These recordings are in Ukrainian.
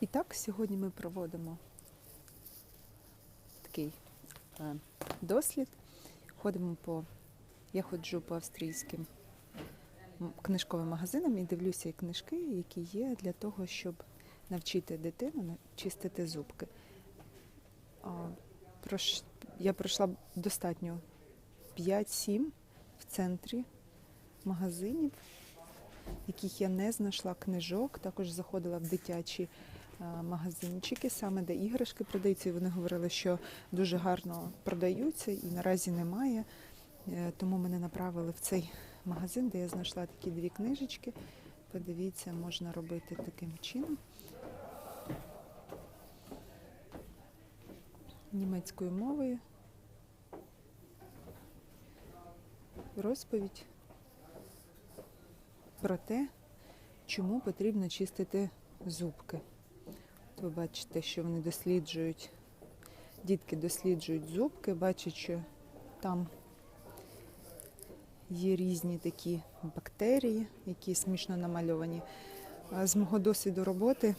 І так, сьогодні ми проводимо такий е, дослід. Ходимо по. Я ходжу по австрійським книжковим магазинам і дивлюся книжки, які є для того, щоб навчити дитину чистити зубки. Я пройшла достатньо 5-7 в центрі магазинів, яких я не знайшла книжок. Також заходила в дитячі магазинчики, саме де іграшки продаються. І вони говорили, що дуже гарно продаються і наразі немає. Е, Тому мене направили в цей магазин, де я знайшла такі дві книжечки. Подивіться, можна робити таким чином. Німецькою мовою. Розповідь про те, чому потрібно чистити зубки. Ви бачите, що вони досліджують, дітки досліджують зубки, бачать, що там є різні такі бактерії, які смішно намальовані. З мого досвіду роботи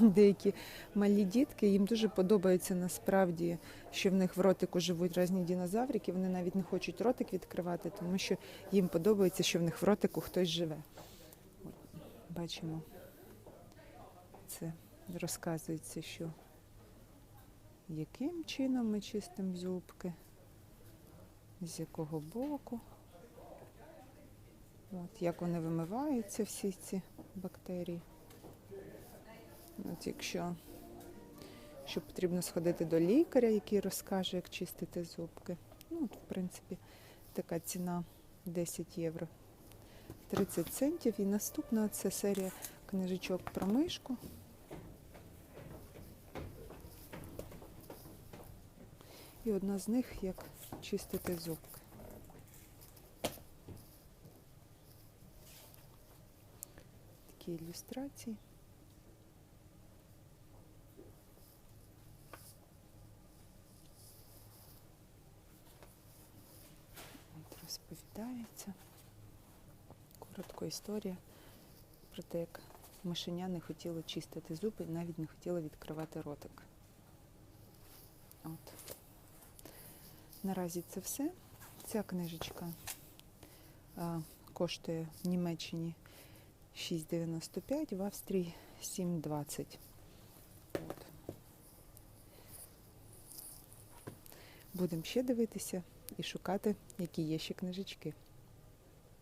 деякі малі дітки, їм дуже подобається насправді, що в них в ротику живуть різні динозаврики. Вони навіть не хочуть ротик відкривати, тому що їм подобається, що в них в ротику хтось живе. Бачимо, це розказується, що яким чином ми чистимо зубки, з якого боку. От, як вони вимиваються, всі ці бактерії. От якщо що потрібно сходити до лікаря, який розкаже, як чистити зубки. Ну, от, в принципі, така ціна 10 євро. 30 центів. І наступна це серія книжечок про мишку. І одна з них як чистити зубки. Такі ілюстрації. От розповідається. Коротко історія про те, як мишеня не хотіло чистити зуби, навіть не хотіло відкривати ротик. Наразі це все. Ця книжечка а, коштує в Німеччині 6,95, в Австрії 7,20. От. Будемо ще дивитися і шукати, які є ще книжечки.